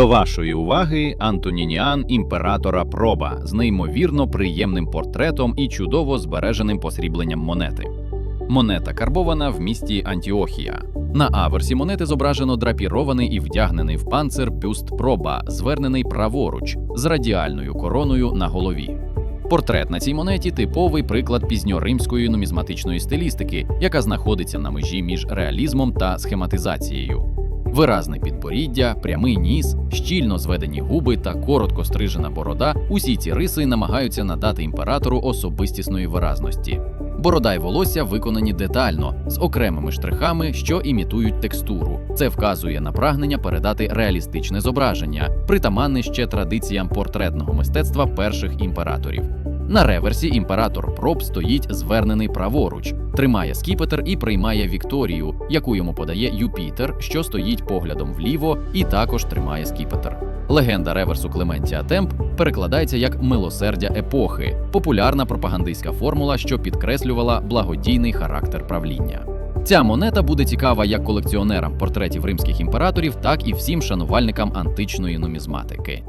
До вашої уваги Антонініан імператора Проба з неймовірно приємним портретом і чудово збереженим посрібленням монети. Монета карбована в місті Антіохія. На аверсі монети зображено драпірований і вдягнений в панцир бюст проба, звернений праворуч з радіальною короною на голові. Портрет на цій монеті типовий приклад пізньоримської нумізматичної стилістики, яка знаходиться на межі між реалізмом та схематизацією. Виразне підборіддя, прямий ніс, щільно зведені губи та коротко стрижена борода усі ці риси намагаються надати імператору особистісної виразності. Борода й волосся виконані детально з окремими штрихами, що імітують текстуру. Це вказує на прагнення передати реалістичне зображення, притаманне ще традиціям портретного мистецтва перших імператорів. На реверсі імператор Проб стоїть звернений праворуч, тримає скіпетр і приймає Вікторію, яку йому подає Юпітер, що стоїть поглядом вліво і також тримає скіпетр. Легенда реверсу Клементія Темп перекладається як милосердя епохи, популярна пропагандистська формула, що підкреслювала благодійний характер правління. Ця монета буде цікава як колекціонерам портретів римських імператорів, так і всім шанувальникам античної нумізматики.